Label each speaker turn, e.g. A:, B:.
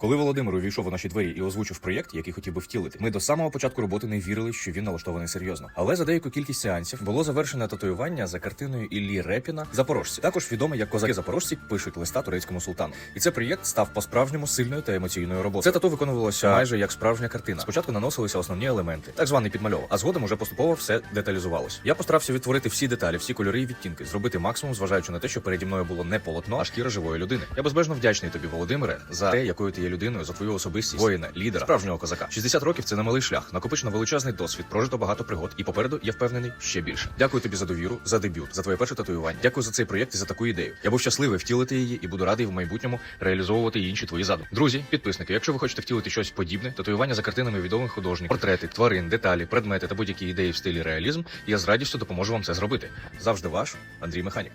A: Коли Володимир увійшов у наші двері і озвучив проєкт, який хотів би втілити, ми до самого початку роботи не вірили, що він налаштований серйозно. Але за деяку кількість сеансів було завершено татуювання за картиною Іллі Репіна Запорожці. Також відомо, як козаки запорожці пишуть листа турецькому султану. І цей проєкт став по-справжньому сильною та емоційною роботою. Це тату виконувалося майже як справжня картина. Спочатку наносилися основні елементи, так званий підмальовок, а згодом уже поступово все деталізувалось. Я постарався відтворити всі деталі, всі кольори і відтінки, зробити максимум, зважаючи на те, що переді мною було не полотно, а шкіра живої людини. Я безмежно вдячний тобі, Володимире, за те, якою ти є людиною, за твою особистість, воїна, лідера, справжнього козака. 60 років це немалий шлях, накопичено величезний досвід, прожито багато пригод, і попереду я впевнений ще більше. Дякую тобі за довіру, за дебют, за твоє перше татуювання. Дякую за цей проєкт і за таку ідею. Я був щасливий втілити її і буду радий в майбутньому реалізовувати інші твої задуми. Друзі, підписники, якщо ви хочете втілити щось подібне, татуювання за картинами відомих художників, портрети, тварин, деталі, предмети та будь-які ідеї в стилі реалізм, я з радістю допоможу вам це зробити. Завжди ваш Андрій Механік.